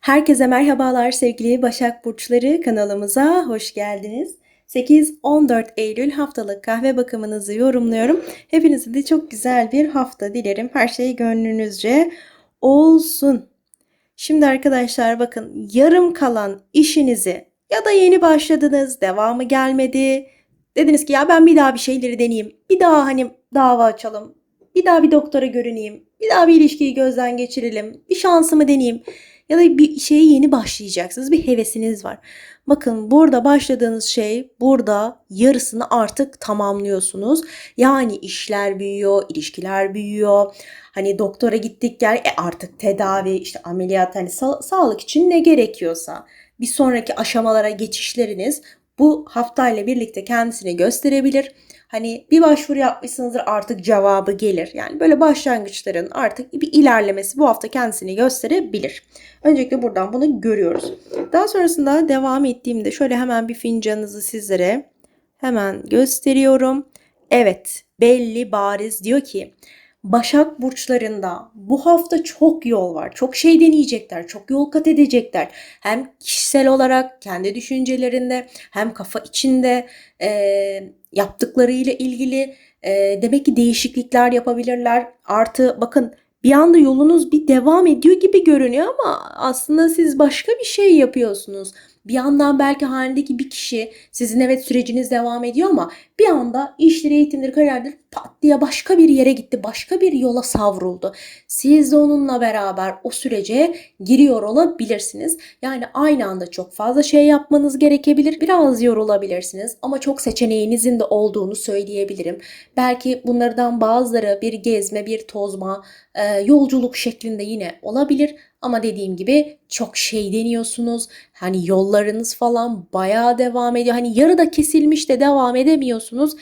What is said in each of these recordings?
Herkese merhabalar sevgili Başak Burçları kanalımıza hoş geldiniz. 8-14 Eylül haftalık kahve bakımınızı yorumluyorum. Hepinize de çok güzel bir hafta dilerim. Her şey gönlünüzce olsun. Şimdi arkadaşlar bakın yarım kalan işinizi ya da yeni başladınız, devamı gelmedi. Dediniz ki ya ben bir daha bir şeyleri deneyeyim. Bir daha hani dava açalım. Bir daha bir doktora görüneyim. Bir daha bir ilişkiyi gözden geçirelim. Bir şansımı deneyeyim. Ya da bir şeye yeni başlayacaksınız. Bir hevesiniz var. Bakın burada başladığınız şey burada yarısını artık tamamlıyorsunuz. Yani işler büyüyor, ilişkiler büyüyor. Hani doktora gittik gel e artık tedavi, işte ameliyat hani sa- sağlık için ne gerekiyorsa bir sonraki aşamalara geçişleriniz bu haftayla birlikte kendisini gösterebilir. Hani bir başvuru yapmışsınızdır artık cevabı gelir. Yani böyle başlangıçların artık bir ilerlemesi bu hafta kendisini gösterebilir. Öncelikle buradan bunu görüyoruz. Daha sonrasında devam ettiğimde şöyle hemen bir fincanınızı sizlere hemen gösteriyorum. Evet belli bariz diyor ki Başak burçlarında bu hafta çok yol var. Çok şey deneyecekler, çok yol kat edecekler. Hem kişisel olarak kendi düşüncelerinde hem kafa içinde e, yaptıklarıyla ilgili e, demek ki değişiklikler yapabilirler. Artı bakın bir anda yolunuz bir devam ediyor gibi görünüyor ama aslında siz başka bir şey yapıyorsunuz. Bir yandan belki halindeki bir kişi sizin evet süreciniz devam ediyor ama bir anda işleri, eğitimleri, kariyerdir pat diye başka bir yere gitti. Başka bir yola savruldu. Siz de onunla beraber o sürece giriyor olabilirsiniz. Yani aynı anda çok fazla şey yapmanız gerekebilir. Biraz yorulabilirsiniz ama çok seçeneğinizin de olduğunu söyleyebilirim. Belki bunlardan bazıları bir gezme, bir tozma, yolculuk şeklinde yine olabilir. Ama dediğim gibi çok şey deniyorsunuz. Hani yollarınız falan bayağı devam ediyor. Hani yarıda kesilmiş de devam edemiyorsunuz.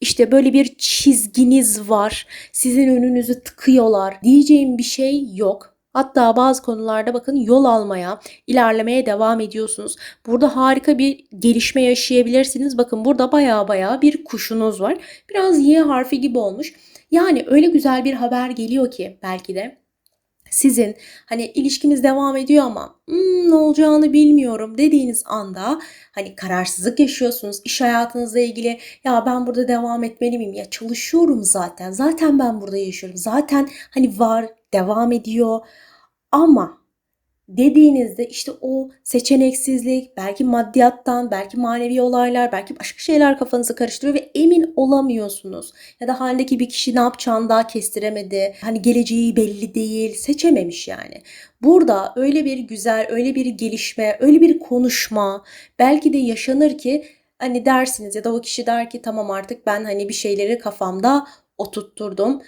İşte böyle bir çizginiz var. Sizin önünüzü tıkıyorlar. Diyeceğim bir şey yok. Hatta bazı konularda bakın yol almaya, ilerlemeye devam ediyorsunuz. Burada harika bir gelişme yaşayabilirsiniz. Bakın burada baya baya bir kuşunuz var. Biraz Y harfi gibi olmuş. Yani öyle güzel bir haber geliyor ki belki de sizin hani ilişkiniz devam ediyor ama hmm, ne olacağını bilmiyorum. dediğiniz anda hani kararsızlık yaşıyorsunuz iş hayatınızla ilgili. Ya ben burada devam etmeli miyim? Ya çalışıyorum zaten. Zaten ben burada yaşıyorum. Zaten hani var devam ediyor. Ama dediğinizde işte o seçeneksizlik, belki maddiyattan, belki manevi olaylar, belki başka şeyler kafanızı karıştırıyor ve emin olamıyorsunuz. Ya da halindeki bir kişi ne yapacağını daha kestiremedi. Hani geleceği belli değil, seçememiş yani. Burada öyle bir güzel, öyle bir gelişme, öyle bir konuşma belki de yaşanır ki hani dersiniz ya da o kişi der ki tamam artık ben hani bir şeyleri kafamda oturtturdum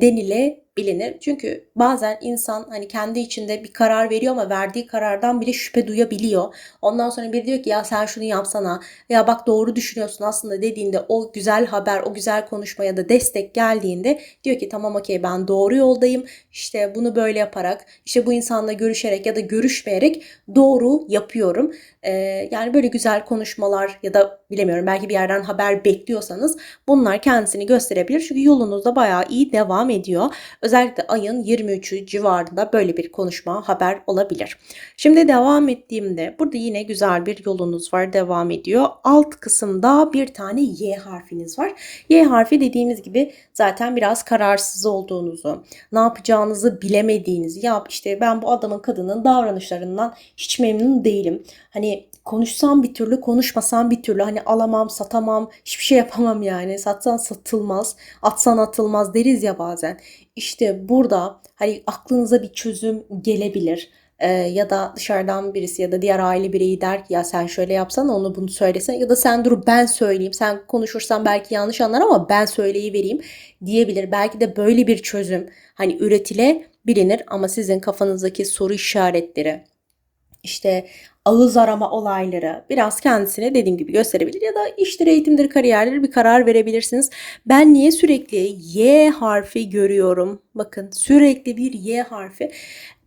denile bilinir. Çünkü bazen insan hani kendi içinde bir karar veriyor ama verdiği karardan bile şüphe duyabiliyor. Ondan sonra biri diyor ki ya sen şunu yapsana ya bak doğru düşünüyorsun aslında dediğinde o güzel haber, o güzel konuşma ya da destek geldiğinde diyor ki tamam okey ben doğru yoldayım. İşte bunu böyle yaparak işte bu insanla görüşerek ya da görüşmeyerek doğru yapıyorum. Ee, yani böyle güzel konuşmalar ya da bilemiyorum belki bir yerden haber bekliyorsanız bunlar kendisini gösterebilir. Çünkü yolunuzda bayağı iyi devam ediyor. Özellikle ayın 23'ü civarında böyle bir konuşma haber olabilir. Şimdi devam ettiğimde burada yine güzel bir yolunuz var devam ediyor. Alt kısımda bir tane Y harfiniz var. Y harfi dediğimiz gibi zaten biraz kararsız olduğunuzu, ne yapacağınızı bilemediğinizi, ya işte ben bu adamın kadının davranışlarından hiç memnun değilim. Hani konuşsam bir türlü konuşmasam bir türlü. Hani alamam satamam hiçbir şey yapamam yani. Satsan satılmaz atsan atılmaz deriz ya bazen. İşte burada hani aklınıza bir çözüm gelebilir. Ee, ya da dışarıdan birisi ya da diğer aile bireyi der ki ya sen şöyle yapsan onu bunu söylesen. Ya da sen dur ben söyleyeyim. Sen konuşursan belki yanlış anlar ama ben söyleyivereyim diyebilir. Belki de böyle bir çözüm hani üretilebilir ama sizin kafanızdaki soru işaretleri. İşte ağız arama olayları biraz kendisine dediğim gibi gösterebilir ya da iştir, eğitimdir, kariyerdir bir karar verebilirsiniz. Ben niye sürekli Y harfi görüyorum? Bakın sürekli bir Y harfi.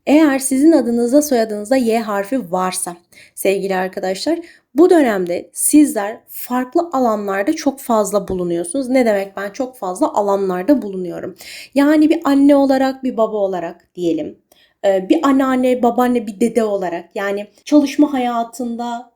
Eğer sizin adınızda soyadınızda Y harfi varsa sevgili arkadaşlar bu dönemde sizler farklı alanlarda çok fazla bulunuyorsunuz. Ne demek ben çok fazla alanlarda bulunuyorum. Yani bir anne olarak bir baba olarak diyelim bir anneanne, babaanne, bir dede olarak yani çalışma hayatında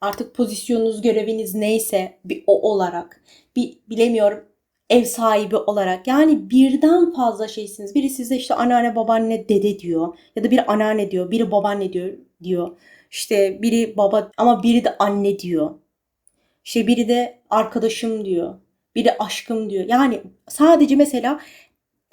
artık pozisyonunuz, göreviniz neyse bir o olarak bir bilemiyorum ev sahibi olarak yani birden fazla şeysiniz. Biri size işte anneanne, babaanne, dede diyor ya da biri anneanne diyor, biri babaanne diyor diyor. İşte biri baba ama biri de anne diyor. İşte biri de arkadaşım diyor. Biri aşkım diyor. Yani sadece mesela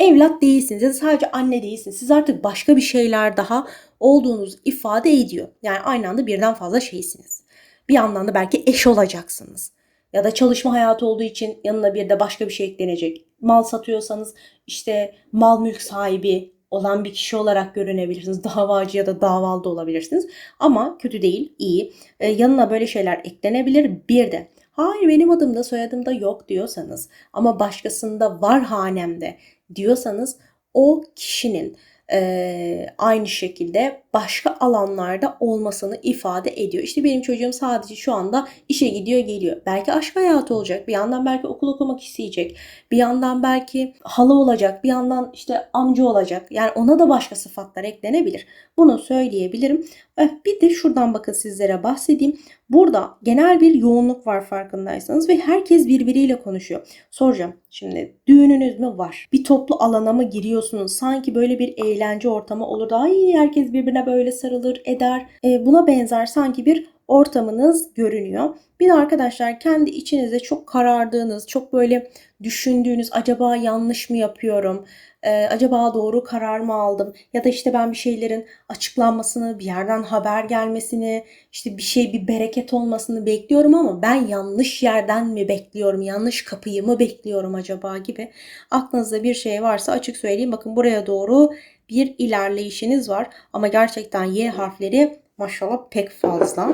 evlat değilsiniz ya da sadece anne değilsiniz. Siz artık başka bir şeyler daha olduğunuz ifade ediyor. Yani aynı anda birden fazla şeysiniz. Bir yandan da belki eş olacaksınız. Ya da çalışma hayatı olduğu için yanına bir de başka bir şey eklenecek. Mal satıyorsanız işte mal mülk sahibi olan bir kişi olarak görünebilirsiniz. Davacı ya da davalı da olabilirsiniz. Ama kötü değil, iyi. Ee, yanına böyle şeyler eklenebilir. Bir de hayır benim adımda soyadımda yok diyorsanız ama başkasında var hanemde diyorsanız o kişinin e, aynı şekilde başka alanlarda olmasını ifade ediyor. İşte benim çocuğum sadece şu anda işe gidiyor geliyor. Belki aşk hayatı olacak. Bir yandan belki okul okumak isteyecek. Bir yandan belki hala olacak. Bir yandan işte amca olacak. Yani ona da başka sıfatlar eklenebilir. Bunu söyleyebilirim. Eh, Bir de şuradan bakın sizlere bahsedeyim. Burada genel bir yoğunluk var farkındaysanız ve herkes birbiriyle konuşuyor. Soracağım şimdi düğününüz mü var? Bir toplu alana mı giriyorsunuz? Sanki böyle bir eğlence ortamı olur ay herkes birbirine böyle sarılır eder. E, buna benzer sanki bir ortamınız görünüyor. Bir de arkadaşlar kendi içinizde çok karardığınız, çok böyle düşündüğünüz acaba yanlış mı yapıyorum? Ee, acaba doğru karar mı aldım? Ya da işte ben bir şeylerin açıklanmasını, bir yerden haber gelmesini, işte bir şey bir bereket olmasını bekliyorum ama ben yanlış yerden mi bekliyorum? Yanlış kapıyı mı bekliyorum acaba gibi. Aklınızda bir şey varsa açık söyleyeyim. Bakın buraya doğru bir ilerleyişiniz var ama gerçekten Y harfleri maşallah pek fazla.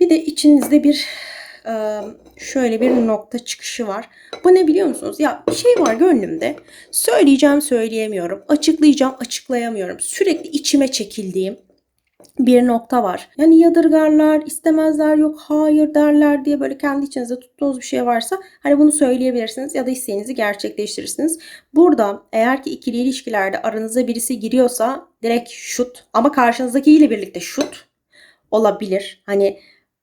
Bir de içinizde bir e, şöyle bir nokta çıkışı var. Bu ne biliyor musunuz? Ya bir şey var gönlümde. Söyleyeceğim söyleyemiyorum. Açıklayacağım açıklayamıyorum. Sürekli içime çekildiğim bir nokta var. Yani yadırgarlar, istemezler, yok hayır derler diye böyle kendi içinizde tuttuğunuz bir şey varsa hani bunu söyleyebilirsiniz ya da isteğinizi gerçekleştirirsiniz. Burada eğer ki ikili ilişkilerde aranıza birisi giriyorsa direkt şut ama karşınızdakiyle birlikte şut olabilir. Hani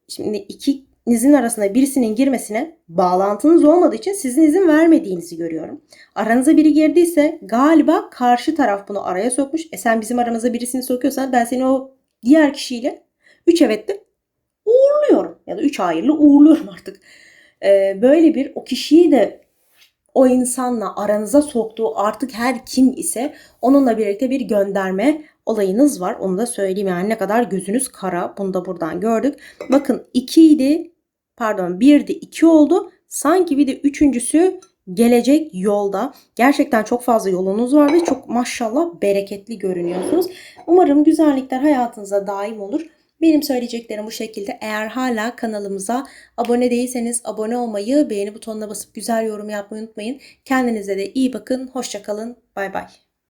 şimdi ikinizin arasında birisinin girmesine bağlantınız olmadığı için sizin izin vermediğinizi görüyorum. Aranıza biri girdiyse galiba karşı taraf bunu araya sokmuş. E sen bizim aramıza birisini sokuyorsan ben seni o diğer kişiyle üç evetli uğurluyorum. Ya da üç hayırlı uğurluyorum artık. Ee, böyle bir o kişiyi de o insanla aranıza soktuğu artık her kim ise onunla birlikte bir gönderme olayınız var. Onu da söyleyeyim yani ne kadar gözünüz kara. Bunu da buradan gördük. Bakın 2 idi pardon 1'di 2 oldu. Sanki bir de üçüncüsü gelecek yolda. Gerçekten çok fazla yolunuz var ve çok maşallah bereketli görünüyorsunuz. Umarım güzellikler hayatınıza daim olur. Benim söyleyeceklerim bu şekilde. Eğer hala kanalımıza abone değilseniz abone olmayı, beğeni butonuna basıp güzel yorum yapmayı unutmayın. Kendinize de iyi bakın. Hoşçakalın. Bay bay.